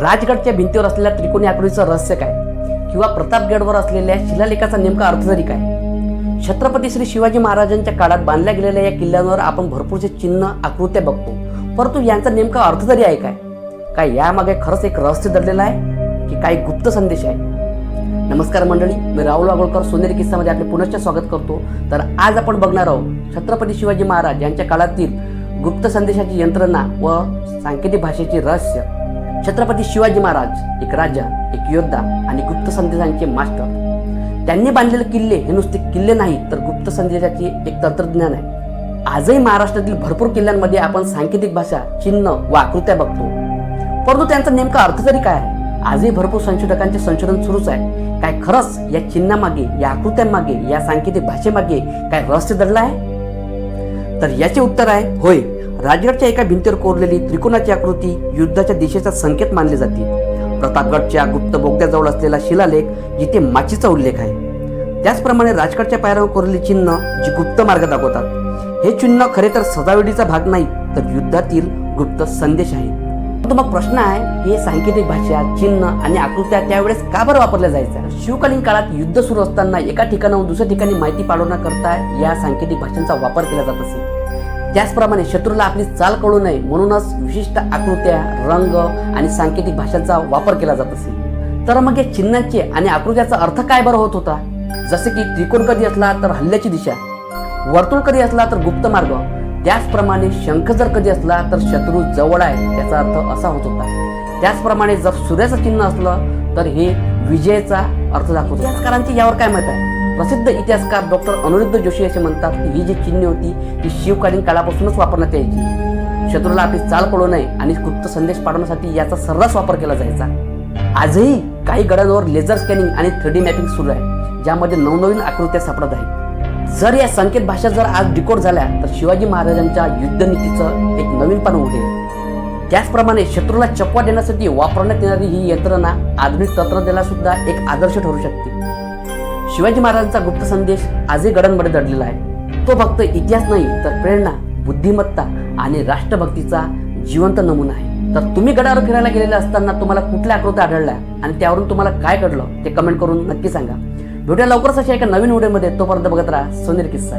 राजगडच्या भिंतीवर असलेल्या त्रिकोणी आकृतीचं रहस्य काय? किंवा प्रतापगडवर असलेल्या शिलालेखाचा नेमका अर्थ तरी काय? छत्रपती श्री शिवाजी महाराजांच्या काळात बांधल्या गेलेल्या या किल्ल्यांवर आपण भरपूरसे चिन्ह आकृत्या बघतो. परंतु यांचा नेमका अर्थ तरी आहे काय? काय यामागे खरंच एक रहस्य दडलेलं आहे? की काही गुप्त संदेश आहे? नमस्कार मंडळी मी राहुल वागोळकर सोनेरी किस्सामध्ये आपले पुनश्च स्वागत करतो. तर आज आपण बघणार आहोत छत्रपती शिवाजी महाराज यांच्या काळातील गुप्त संदेशाची यंत्रणा व सांकेतिक भाषेचे रहस्य. छत्रपती शिवाजी महाराज एक राजा एक योद्धा आणि गुप्त संदेशांचे मास्टर. त्यांनी बांधलेले किल्ले हे नुसते किल्ले नाही तर गुप्त संदेशाचे एक तंत्रज्ञान आहे. आजही महाराष्ट्रातील भरपूर किल्ल्यांमध्ये आपण सांकेतिक भाषा चिन्ह व आकृत्या बघतो. परंतु त्यांचा नेमका अर्थ तरी काय आहे? आजही भरपूर संशोधकांचे संशोधन सुरूच आहे. काय खरंच या चिन्हामागे या आकृत्यांमागे या सांकेतिक भाषेमागे काय रहस्य दडलं आहे? तर याचे उत्तर आहे होय. राजगडच्या एका भिंतीवर कोरलेली त्रिकोणाची आकृती युद्धाच्या दिशेचा संकेत मानली जाते. प्रतापगडच्या गुप्त बोगद्याजवळ असलेला शिलालेख जिथे माचीचा उल्लेख आहे. त्याचप्रमाणे राजगडच्या पायऱ्यावर कोरलेली चिन्ह जी गुप्त मार्ग दाखवतात. हे चिन्ह खरे तर सजावटीचा भाग नाही तर युद्धातील गुप्त संदेश आहे. परंतु मग प्रश्न आहे की हे सांकेतिक भाषा चिन्ह आणि आकृत्या त्यावेळेस का बरं वापरल्या जायच्या? शिवकालीन काळात युद्ध सुरू असताना एका ठिकाणाहून दुसऱ्या ठिकाणी माहिती पाठवण्याकरता या सांकेतिक भाषांचा वापर केला जात असे. त्याचप्रमाणे शत्रूला आपली चाल कळू नये म्हणूनच विशिष्ट आकृत्या रंग आणि सांकेतिक भाषांचा वापर केला जात असे. तर मग या चिन्हांचे आणि आकृत्याचा अर्थ काय बरं होत होता? जसे की त्रिकोण कधी असला तर हल्ल्याची दिशा वर्तुळ कधी असला तर गुप्त मार्ग त्याचप्रमाणे शंख जर कधी असला तर शत्रू जवळ आहे त्याचा अर्थ असा होत होता. त्याचप्रमाणे जर सूर्याचं चिन्ह असलं तर हे विजयाचा अर्थ दाखवतो इतिहासकारांचे यावर काय मत आहे? प्रसिद्ध इतिहासकार डॉक्टर अनुरुद्ध जोशी असे म्हणतात की ही जी चिन्हे होती ती शिवकालीन काळापासूनच वापरण्यात यायची. शत्रूला आपली चाल कळू नये आणि गुप्त संदेश पाठवण्यासाठी याचा सर्रास वापर केला जायचा. आजही काही गडांवर लेझर स्कॅनिंग आणि थ्री मॅपिंग सुरू आहे ज्यामध्ये नवनवीन आकृत्या सापडत आहेत. जर या संकेत भाषा जर आज डिकोड झाल्या तर शिवाजी महाराजांच्या युद्धनीतीचं एक नवीन पान उघडेल. त्याचप्रमाणे शत्रूला चकवा देण्यासाठी वापरण्यात येणारी ही यंत्रणा आधुनिक तंत्रज्ञानाला सुद्धा एक आदर्श ठरू शकते. शिवाजी महाराजांचा गुप्त संदेश आजही गडांमध्ये दडलेला आहे. तो फक्त इतिहास नाही तर प्रेरणा बुद्धिमत्ता आणि राष्ट्रभक्तीचा जिवंत नमुना आहे. तर तुम्ही गडावर फिरायला गेलेले असताना तुम्हाला कुठल्या आकृत्या आढळल्या आणि त्यावरून तुम्हाला काय घडलं ते कमेंट करून नक्की सांगा. भेटूया लवकरच अशा एका नवीन व्हिडिओमध्ये. तोपर्यंत बघत राहा सोनेर किस्सा.